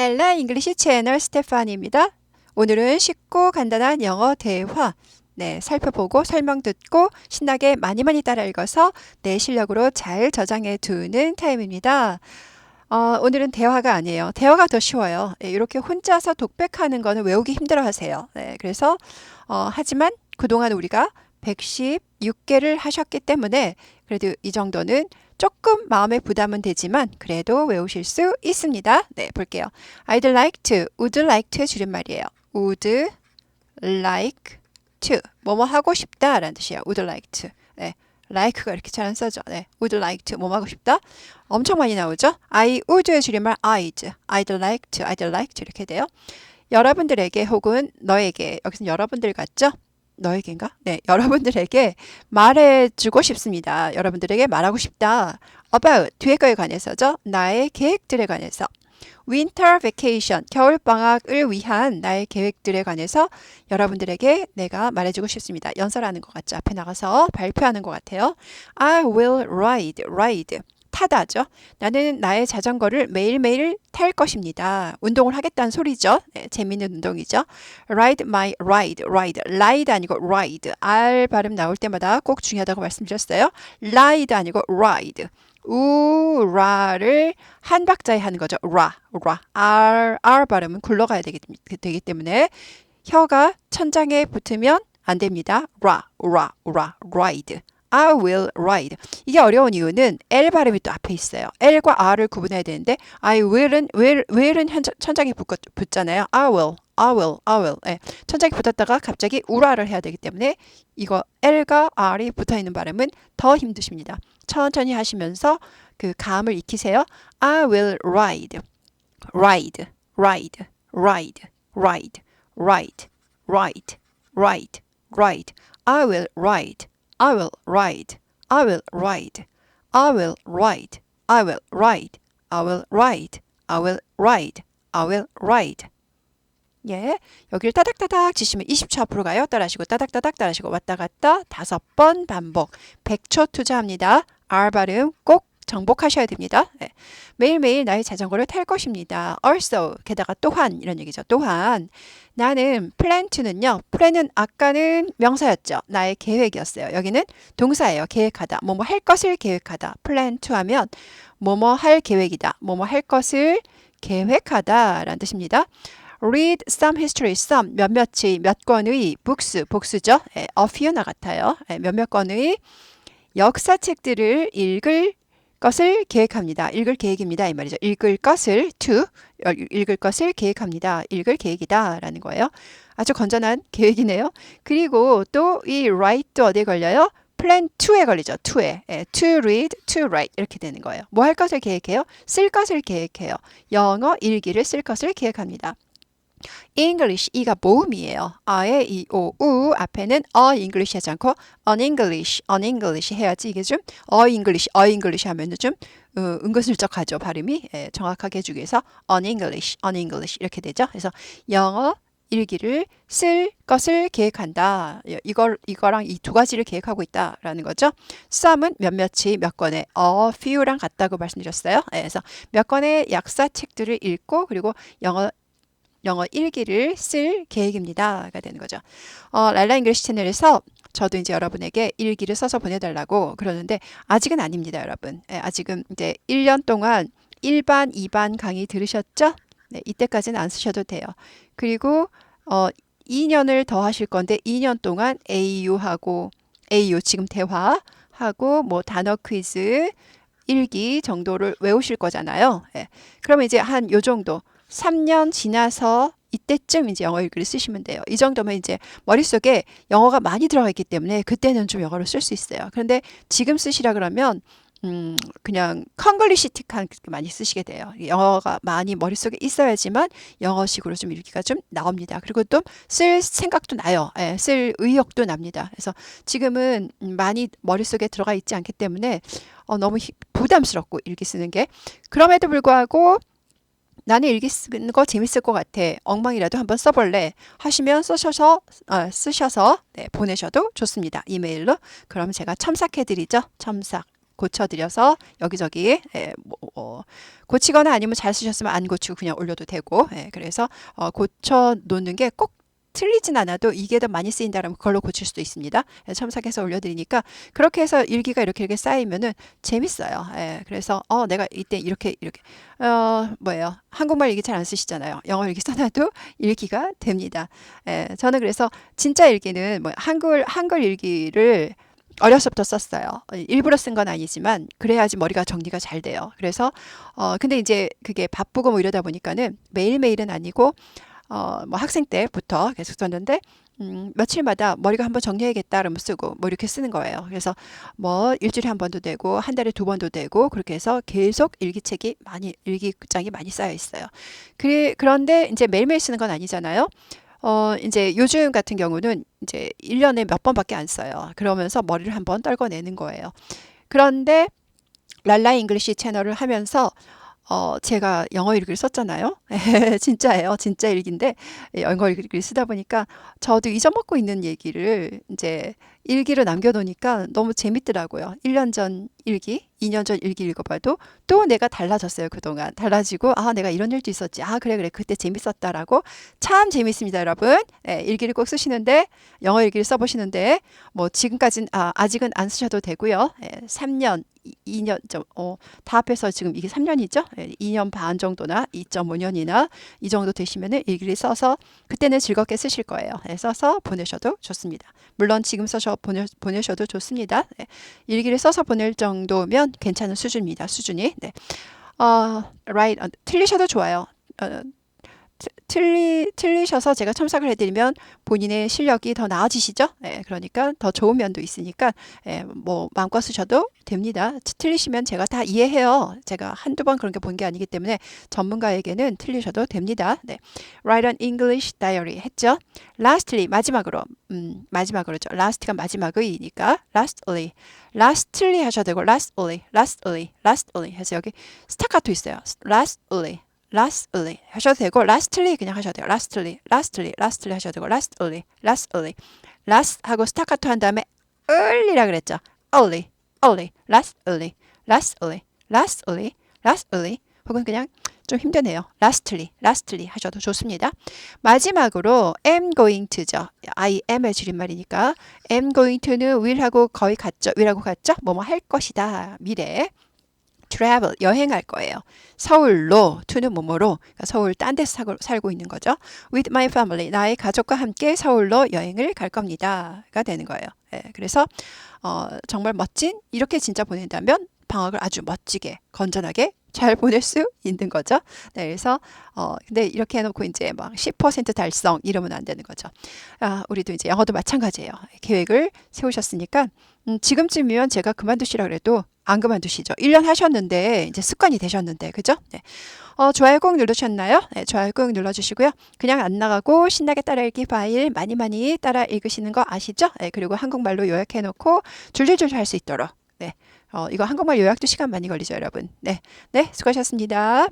랄라 잉글리시 채널 스테파니입니다. 오늘은 쉽고 간단한 영어 대화 네, 살펴보고 설명 듣고 신나게 많이 많이 따라 읽어서 내 실력으로 잘 저장해 두는 타임입니다. 어, 오늘은 대화가 아니에요. 대화가 더 쉬워요. 네, 이렇게 혼자서 독백하는 거는 외우기 힘들어 하세요. 네, 그래서 어, 하지만 그동안 우리가 116개를 하셨기 때문에 그래도 이 정도는 조금 마음의 부담은 되지만 그래도 외우실 수 있습니다. 네, 볼게요. I'd like to, would like to의 줄임말이에요. would like to, 뭐뭐 하고 싶다 라는 뜻이에요. would like to. 네, like가 이렇게 잘 안 써져. 네, would like to, 뭐뭐 하고 싶다. 엄청 많이 나오죠? I would의 줄임말 I'd, I'd like to, I'd like to 이렇게 돼요. 여러분들에게 혹은 너에게, 여기서 여러분들 같죠? 너에게인가? 네, 여러분들에게 말해주고 싶습니다. 여러분들에게 말하고 싶다. about 뒤에 거에 관해서죠. 나의 계획들에 관해서. winter vacation 겨울 방학을 위한 나의 계획들에 관해서 여러분들에게 내가 말해주고 싶습니다. 연설하는 것 같죠? 앞에 나가서 발표하는 것 같아요. I will ride, ride. 타다죠. 나는 나의 자전거를 매일매일 탈 것입니다. 운동을 하겠다는 소리죠. 네, 재밌는 운동이죠. ride my ride, ride. ride 아니고 ride. R 발음 나올 때마다 꼭 중요하다고 말씀드렸어요. ride 아니고 ride. 우라를 한 박자에 하는 거죠. 라, 라. R, R 발음은 굴러가야 되기, 되기 때문에 혀가 천장에 붙으면 안 됩니다. 라, 라, 라, ride. I will ride. 이게 어려운 이유는 L 발음이 또 앞에 있어요. L과 R을 구분해야 되는데 I will은 will, will은 천장에 붙, 붙잖아요. I will, I will, I will. 네. 천장에 붙었다가 갑자기 우라를 해야 되기 때문에 이거 L과 R이 붙어 있는 발음은 더 힘드십니다. 천천히 하시면서 그 감을 익히세요. I will ride, ride, ride, ride, ride, ride, ride, ride, ride. I will ride. I will ride. I will ride. I will ride. I will ride. I will ride. I will ride. I will ride. 예. 여기를 따닥따닥 치시면 20초 앞으로 가요. 따라하시고 따닥따닥 따라하시고 왔다 갔다 다섯 번 반복. 100초 투자합니다. R 발음 꼭 정복하셔야 됩니다. 네. 매일매일 나의 자전거를 탈 것입니다. also 게다가 또한 이런 얘기죠. 또한 나는 plan to는요. plan은 아까는 명사였죠. 나의 계획이었어요. 여기는 동사예요. 계획하다. 뭐뭐 할 것을 계획하다. plan to 하면 뭐뭐 할 계획이다. 뭐뭐 할 것을 계획하다라는 뜻입니다. read some history, some 몇몇의 몇 권의 books, 복수죠. 예, a few나 같아요. 예, 몇몇 권의 역사책들을 읽을 것을 계획합니다. 읽을 계획입니다. 이 말이죠. 읽을 것을 to 읽을 것을 계획합니다. 읽을 계획이다 라는 거예요. 아주 건전한 계획이네요. 그리고 또 이 write도 어디에 걸려요? plan to에 걸리죠. to에. 예, to read, to write 이렇게 되는 거예요. 뭐 할 것을 계획해요? 쓸 것을 계획해요. 영어 일기를 쓸 것을 계획합니다. English 이가 모음이에요. 아의 이, 오, 우 앞에는 어 English 하지 않고 on English, on English 해야지 이게 좀어 English, 어 English 하면은 좀 어, 은근슬쩍하죠 발음이 예, 정확하게 해주기 위해서 on English, on English 이렇게 되죠. 그래서 영어 일기를 쓸 것을 계획한다. 이걸 이거랑 이 두 가지를 계획하고 있다라는 거죠. some은 몇몇이 몇 권의 a few랑 같다고 말씀드렸어요. 예, 그래서 몇 권의 약사 책들을 읽고 그리고 영어 영어 일기를 쓸 계획입니다가 되는 거죠. 어, 랄라 잉글리시 채널에서 저도 이제 여러분에게 일기를 써서 보내달라고 그러는데 아직은 아닙니다, 여러분. 예, 아직은 이제 1년 동안 1반, 2반 강의 들으셨죠? 네, 이때까지는 안 쓰셔도 돼요. 그리고 어, 2년을 더 하실 건데 2년 동안 AU하고 AU 지금 대화하고 뭐 단어 퀴즈 일기 정도를 외우실 거잖아요. 예. 그러면 이제 한 요 정도 3년 지나서 이때쯤 이제 영어 일기를 쓰시면 돼요. 이 정도면 이제 머릿속에 영어가 많이 들어가 있기 때문에 그때는 좀 영어를 쓸수 있어요. 그런데 지금 쓰시라 그러면 음, 그냥 컨글리시틱한 많이 쓰시게 돼요. 영어가 많이 머릿속에 있어야지만 영어식으로 좀 읽기가 좀 나옵니다. 그리고 또 쓸 생각도 나요. 예, 쓸 의욕도 납니다. 그래서 지금은 많이 머릿속에 들어가 있지 않기 때문에 어, 너무 부담스럽고 읽기 쓰는 게 그럼에도 불구하고 나는 일기 쓰는 거 재밌을 것 같아. 엉망이라도 한번 써볼래. 하시면 쓰셔서, 어, 쓰셔서 네, 보내셔도 좋습니다. 이메일로. 그럼 제가 첨삭해드리죠. 첨삭. 고쳐드려서 여기저기 예, 뭐, 어, 고치거나 아니면 잘 쓰셨으면 안 고치고 그냥 올려도 되고 예, 그래서 어, 고쳐 놓는 게 꼭 틀리진 않아도 이게 더 많이 쓰인다면 그걸로 고칠 수도 있습니다. 예, 첨삭해서 올려드리니까 그렇게 해서 일기가 이렇게 이렇게 쌓이면은 재밌어요. 예, 그래서 어 내가 이때 이렇게 이렇게 어 뭐예요? 한국말 일기 잘 안 쓰시잖아요. 영어 일기 써놔도 일기가 됩니다. 예, 저는 그래서 진짜 일기는 뭐 한글 한글 일기를 어렸을 때부터 썼어요. 어, 일부러 쓴 건 아니지만 그래야지 머리가 정리가 잘 돼요. 그래서 어 근데 이제 그게 바쁘고 뭐 이러다 보니까는 매일매일은 아니고 어 뭐 학생 때부터 계속 썼는데 음 며칠마다 머리가 한번 정리해야겠다 그러면 쓰고 뭐 이렇게 쓰는 거예요. 그래서 뭐 일주일에 한 번도 되고 한 달에 두 번도 되고 그렇게 해서 계속 일기책이 많이 일기장이 많이 쌓여 있어요. 그 그런데 이제 매일매일 쓰는 건 아니잖아요. 어 인제 요즘 같은 경우는 이제 1 년에 몇 번밖에 안 써요. 그러면서 머리를 한번 떨궈내는 거예요. 그런데 랄라 잉글리시 채널을 하면서 어 제가 영어 일기를 썼잖아요. 진짜예요. 진짜 일기인데 영어 일기를 쓰다 보니까 저도 잊어먹고 있는 얘기를 인제 일기로 남겨 놓으니까 너무 재밌더라고요. 1년 전 일기, 2년 전 일기 읽어 봐도 또 내가 달라졌어요 그동안. 달라지고 '아 내가 이런 일도 있었지. 아 그래, 그래. 그때 재밌었다.'라고 참 재밌습니다 여러분. 예 일기를 꼭 쓰시는데 영어 일기를 써 보시는데 뭐 지금까진 아 아직은 안 쓰셔도 되고요. 예 3 년, 이2년 좀 어 다 합해서 지금 이게 3 년이죠? 예 2년 반 정도나 2.5 년이나 이 정도 되시면은 일기를 써서 그때는 즐겁게 쓰실 거예요. 예 써서 보내셔도 좋습니다. 물론 지금 써서 보내 보내셔도 좋습니다. 네. 일기를 써서 보낼 정도면 괜찮은 수준입니다. 수준이. 네. 어 right 어 틀리셔도 좋아요. 어트 틀리 틀리셔서 제가 첨삭을 해 드리면 본인의 실력이 더 나아지시죠? 예 그러니까 더 좋은 면도 있으니까 예 뭐 마음껏 쓰셔도 됩니다. 트 틀리시면 제가 다 이해해요. 제가 한두 번 그런 게 본 게 아니기 때문에 전문가에게는 틀리셔도 됩니다. 네. Write an English diary 했죠? Lastly 마지막으로 음 마지막으로죠. last가 마지막의니까 lastly lastly 하셔도 되고 lastly lastly lastly 해서 여기 스타카토 있어요. lastly lastly 하셔도 되고 lastly 그냥 하셔도 돼요. lastly, lastly, lastly 하셔도 되고 lastly, lastly, last 하고 스타카토 한 다음에 early라 그랬죠. early, early, lastly, lastly, lastly, lastly 혹은 그냥 좀 힘드네요. lastly, lastly 하셔도 좋습니다. 마지막으로 am going to죠. I am의 줄임말이니까 am going to는 will하고 거의 같죠. will하고 같죠. 뭐뭐 할 것이다. 미래. Travel 여행할 거예요. 서울로 to는 뭐뭐로 그러니까 서울 딴 데서 살고 있는 거죠. with my family 나의 가족과 함께 서울로 여행을 갈 겁니다가 되는 거예요. 예, 그래서 어, 정말 멋진 이렇게 진짜 보낸다면 방학을 아주 멋지게 건전하게 잘 보낼 수 있는 거죠. 네, 그래서 어 근데 이렇게 해놓고 이제 막 10% 달성 이러면 안 되는 거죠. 아, 우리도 이제 영어도 마찬가지예요. 계획을 세우셨으니까 음, 지금쯤이면 제가 그만두시라 그래도 안 그만두시죠. 1년 하셨는데 이제 습관이 되셨는데 그죠? 네. 어, 좋아요 꼭 누르셨나요? 네, 좋아요 꼭 눌러주시고요. 그냥 안 나가고 신나게 따라 읽기 파일 많이 많이 따라 읽으시는 거 아시죠? 네, 그리고 한국말로 요약해놓고 줄줄줄 할 수 있도록 네. 어, 이거 한국말 요약도 시간 많이 걸리죠, 여러분. 네. 네, 수고하셨습니다.